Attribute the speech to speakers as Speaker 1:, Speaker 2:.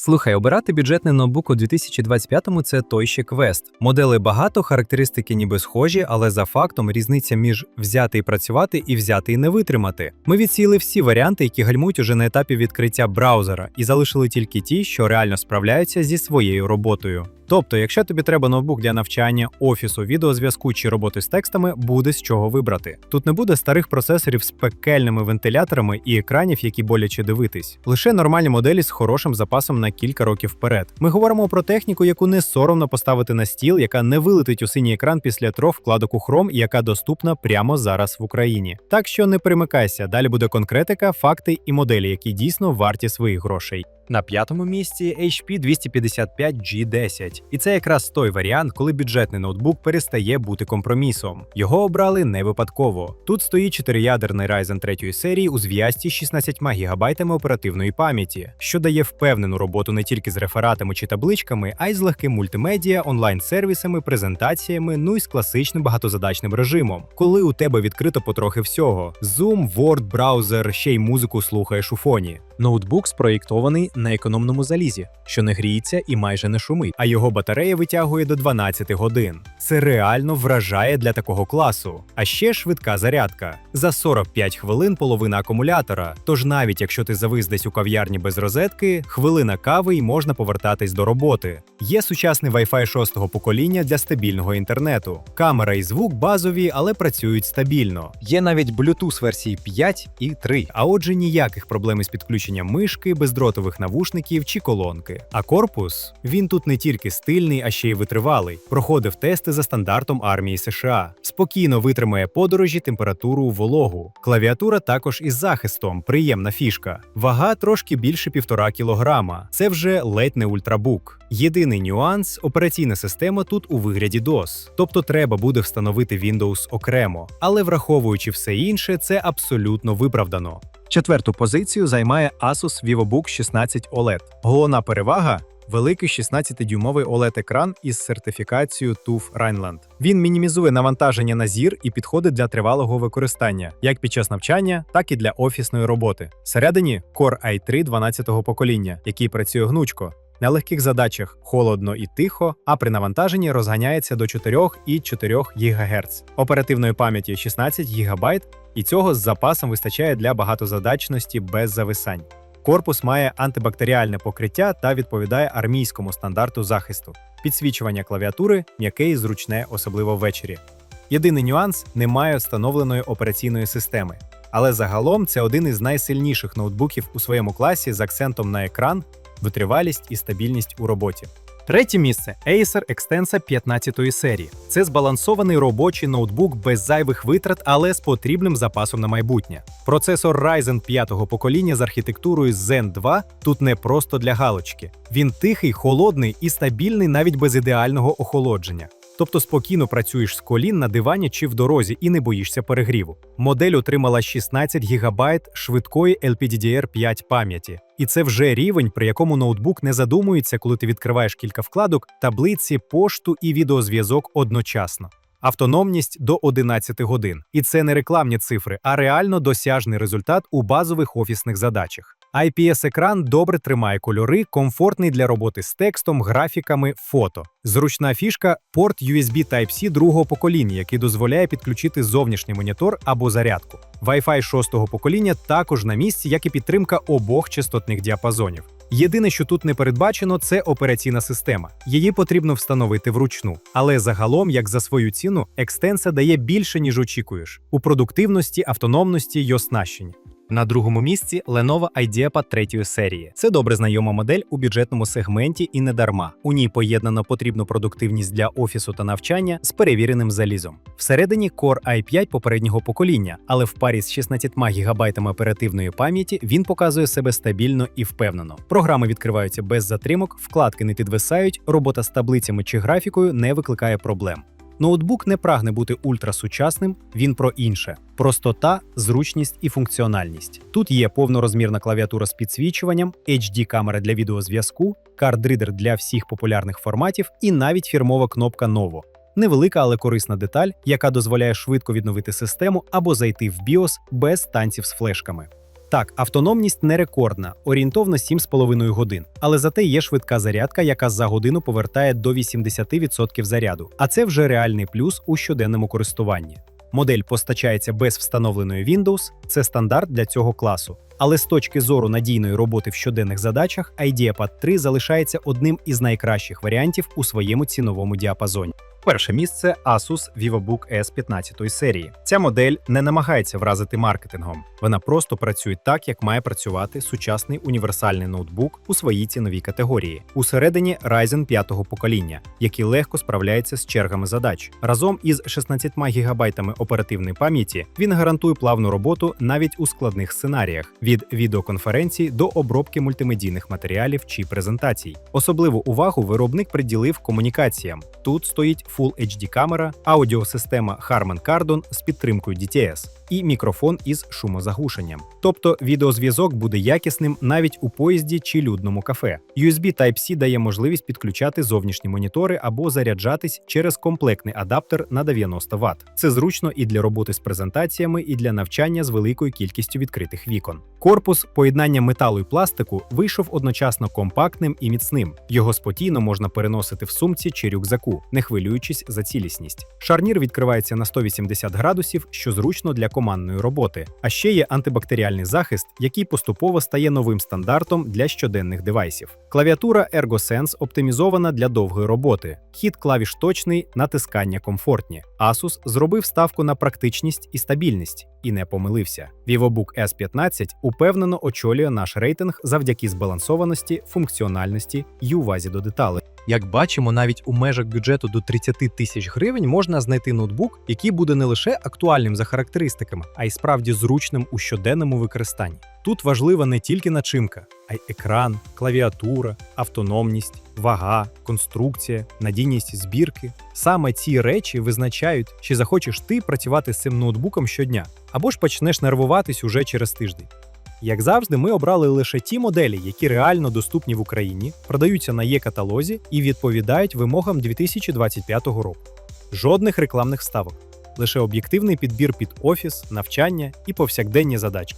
Speaker 1: Слухай, обирати бюджетний ноутбук у 2025-му – це той ще квест. Модели багато, характеристики ніби схожі, але за фактом різниця між взяти і працювати і взяти і не витримати. Ми відсіяли всі варіанти, які гальмують уже на етапі відкриття браузера, і залишили тільки ті, що реально справляються зі своєю роботою. Тобто, якщо тобі треба ноутбук для навчання, офісу, відеозв'язку чи роботи з текстами, буде з чого вибрати. Тут не буде старих процесорів з пекельними вентиляторами і екранів, які боляче дивитись. Лише нормальні моделі з хорошим запасом на кілька років вперед. Ми говоримо про техніку, яку не соромно поставити на стіл, яка не вилетить у синій екран після трьох вкладок у і яка доступна прямо зараз в Україні. Так що не примикайся, далі буде конкретика, факти і моделі, які дійсно варті своїх грошей. На п'ятому місці HP 255G10. І це якраз той варіант, коли бюджетний ноутбук перестає бути компромісом. Його обрали не випадково. Тут стоїть 4-ядерний Ryzen 3 серії у зв'язці з 16 ГБ оперативної пам'яті, що дає впевнену роботу не тільки з рефератами чи табличками, а й з легким мультимедіа, онлайн-сервісами, презентаціями, ну і з класичним багатозадачним режимом, коли у тебе відкрито потрохи всього: Zoom, Word, браузер, ще й музику слухаєш у фоні. Ноутбук спроєктований на економному залізі, що не гріється і майже не шумить, а його батарея витягує до 12 годин. Це реально вражає для такого класу. А ще швидка зарядка. За 45 хвилин половина акумулятора. Тож навіть якщо ти завис десь у кав'ярні без розетки, хвилина кави і можна повертатись до роботи. Є сучасний Wi-Fi 6-го покоління для стабільного інтернету. Камера і звук базові, але працюють стабільно. Є навіть Bluetooth версії 5 і 3, а отже, ніяких проблем із підключенням мишки, бездротових навушників чи колонки. А корпус він тут не тільки стильний, а ще й витривалий. Проходив тести за стандартом армії США. Спокійно витримає подорожі, температуру, вологу. Клавіатура також із захистом, приємна фішка. Вага трошки більше півтора кілограма. Це вже ледь не ультрабук. Єдиний нюанс операційна система тут у вигляді DOS, тобто треба буде встановити Windows окремо. Але враховуючи все інше, це абсолютно виправдано. Четверту позицію займає Asus VivoBook 16 OLED. Головна перевага. Великий 16-дюймовий OLED-екран із сертифікацією TUF Rhineland. Він мінімізує навантаження на зір і підходить для тривалого використання, як під час навчання, так і для офісної роботи. Всередині Core i3 12-го покоління, який працює гнучко. На легких задачах холодно і тихо, а при навантаженні розганяється до 4,4 ГГц. Оперативної пам'яті 16 ГБ, і цього з запасом вистачає для багатозадачності без зависань. Корпус має антибактеріальне покриття та відповідає армійському стандарту захисту. Підсвічування клавіатури м'яке і зручне, особливо ввечері. Єдиний нюанс немає встановленої операційної системи. Але загалом це один із найсильніших ноутбуків у своєму класі з акцентом на екран, витривалість і стабільність у роботі. Третє місце Acer Extensa 15 серії. Це збалансований робочий ноутбук без зайвих витрат, але з потрібним запасом на майбутнє. Процесор Ryzen 5-го покоління з архітектурою Zen 2 тут не просто для галочки. Він тихий, холодний і стабільний навіть без ідеального охолодження. Тобто спокійно працюєш з колін на дивані чи в дорозі і не боїшся перегріву. Модель отримала 16 ГБ швидкої LPDDR5 пам'яті. І це вже рівень, при якому ноутбук не задумується, коли ти відкриваєш кілька вкладок, таблиці, пошту і відеозв'язок одночасно. Автономність до 11 годин. І це не рекламні цифри, а реально досяжний результат у базових офісних задачах. IPS-екран добре тримає кольори, комфортний для роботи з текстом, графіками, фото. Зручна фішка порт USB Type-C другого покоління, який дозволяє підключити зовнішній монітор або зарядку. Wi-Fi шостого покоління також на місці, як і підтримка обох частотних діапазонів. Єдине, що тут не передбачено, це операційна система. Її потрібно встановити вручну. Але загалом, як за свою ціну, екстенса дає більше, ніж очікуєш, у продуктивності, автономності й оснащенні. На другому місці Lenovo IdeaPad третьої серії. Це добре знайома модель у бюджетному сегменті і не дарма. У ній поєднано потрібну продуктивність для офісу та навчання з перевіреним залізом. Всередині Core i5 попереднього покоління, але в парі з 16 ГБ оперативної пам'яті він показує себе стабільно і впевнено. Програми відкриваються без затримок, вкладки не підвисають, робота з таблицями чи графікою не викликає проблем. Ноутбук не прагне бути ультрасучасним, він про інше: простота, зручність і функціональність. Тут є повнорозмірна клавіатура з підсвічуванням, hd камера для відеозв'язку, кардридер для всіх популярних форматів і навіть фірмова кнопка Novo. Невелика, але корисна деталь, яка дозволяє швидко відновити систему або зайти в BIOS без танців з флешками. Так, автономність не рекордна, орієнтовно 7,5 годин, але зате є швидка зарядка, яка за годину повертає до 80% заряду. А це вже реальний плюс у щоденному користуванні. Модель постачається без встановленої Windows, це стандарт для цього класу. Але з точки зору надійної роботи в щоденних задачах, IdeaPad 3 залишається одним із найкращих варіантів у своєму ціновому діапазоні. Перше місце Asus VivoBook S 15 серії. Ця модель не намагається вразити маркетингом. Вона просто працює так, як має працювати сучасний універсальний ноутбук у своїй ціновій категорії. Усередині Ryzen 5-го покоління, який легко справляється з чергами задач. Разом із 16 ГБ оперативної пам'яті він гарантує плавну роботу навіть у складних сценаріях від відеоконференцій до обробки мультимедійних матеріалів чи презентацій. Особливу увагу виробник приділив комунікаціям. Тут стоїть Full HD камера, аудіосистема Harman Kardon з підтримкою DTS і мікрофон із шумозаглушенням. Тобто відеозв'язок буде якісним навіть у поїзді чи людному кафе. USB Type-C дає можливість підключати зовнішні монітори або заряджатись через комплектний адаптер на 90 Вт. Це зручно і для роботи з презентаціями, і для навчання з великою кількістю відкритих вікон. Корпус поєднання металу і пластику вийшов одночасно компактним і міцним. Його спокійно можна переносити в сумці чи рюкзаку, не хвилюючись за цілісність. Шарнір відкривається на 180 градусів, що зручно для командної роботи. А ще є антибактеріальний захист, який поступово стає новим стандартом для щоденних девайсів. Клавіатура ErgoSense оптимізована для довгої роботи. Хід клавіш точний, натискання комфортні. Asus зробив ставку на практичність і стабільність. І не помилився. VivoBook S15 упевнено очолює наш рейтинг завдяки збалансованості, функціональності і увазі до деталей. Як бачимо, навіть у межах бюджету до 30 тисяч гривень можна знайти ноутбук, який буде не лише актуальним за характеристиками, а й справді зручним у щоденному використанні. Тут важлива не тільки начинка, а й екран, клавіатура, автономність, вага, конструкція, надійність збірки. Саме ці речі визначають, чи захочеш ти працювати з цим ноутбуком щодня, або ж почнеш нервуватись уже через тиждень. Як завжди, ми обрали лише ті моделі, які реально доступні в Україні, продаються на є-каталозі і відповідають вимогам 2025 року. Жодних рекламних вставок, лише об'єктивний підбір під офіс, навчання і повсякденні задачі.